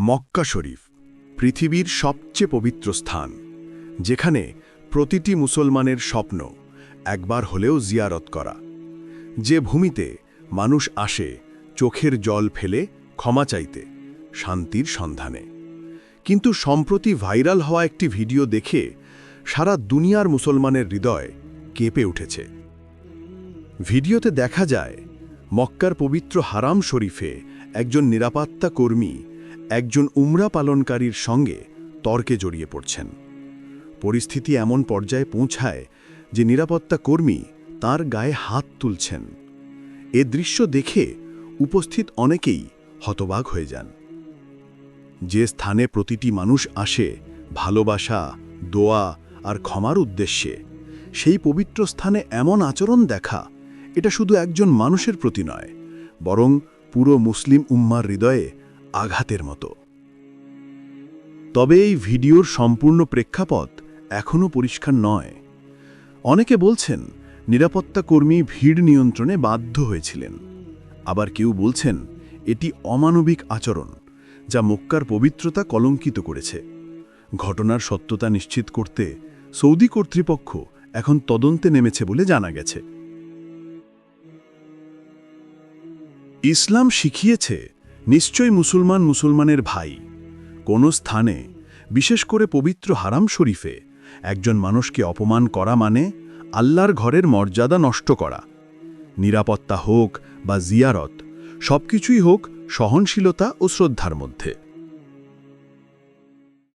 মক্কা শরীফ, পৃথিবীর সবচেয়ে পবিত্র স্থান, যেখানে প্রতিটি মুসলমানের স্বপ্ন একবার হলেও জিয়ারত করা। যে ভূমিতে মানুষ আসে, চোখের জল ফেলে ক্ষমা চাইতে, শান্তির সন্ধানে। কিন্তু সম্প্রতি ভাইরাল হওয়া একটি ভিডিও দেখে সারা দুনিয়ার মুসলমানের হৃদয় কেঁপে উঠেছে। ভিডিওতে দেখা যায়, মক্কার পবিত্র হারাম শরীফে একজন নিরাপত্তা কর্মী একজন উমরা পালনকারীর সঙ্গে তর্কে জড়িয়ে পড়ছেন। পরিস্থিতি এমন পর্যায়ে পৌঁছায় যে নিরাপত্তা কর্মী তার গায়ে হাত তুলছেন। এ দৃশ্য দেখে উপস্থিত অনেকেই হতবাক হয়ে যান। যে স্থানে প্রতিটি মানুষ আসে ভালোবাসা, দোয়া আর ক্ষমার উদ্দেশ্যে, সেই পবিত্র স্থানে এমন আচরণ দেখা, এটা শুধু একজন মানুষের প্রতি নয়, বরং পুরো মুসলিম উম্মার হৃদয়ে আঘাতের মতো। তবে এই ভিডিওর সম্পূর্ণ প্রেক্ষাপট এখনও পরিষ্কার নয়। অনেকে বলছেন, নিরাপত্তা কর্মী ভিড় নিয়ন্ত্রণে বাধ্য হয়েছিলেন। আবার কেউ বলছেন, এটি অমানবিক আচরণ, যা মক্কার পবিত্রতা কলঙ্কিত করেছে। ঘটনার সত্যতা নিশ্চিত করতে সৌদি কর্তৃপক্ষ এখন তদন্তে নেমেছে বলে জানা গেছে। ইসলাম শিখিয়েছে নিশ্চয় মুসলমান মুসলমানের ভাই। কোন স্থানে, বিশেষ করে পবিত্র হারাম শরীফে, একজন মানুষকে অপমান করা মানে আল্লাহর ঘরের মর্যাদা নষ্ট করা। নিরাপত্তা হোক বা জিয়ারত, সবকিছুই হোক সহনশীলতা ও শ্রদ্ধার মধ্যে।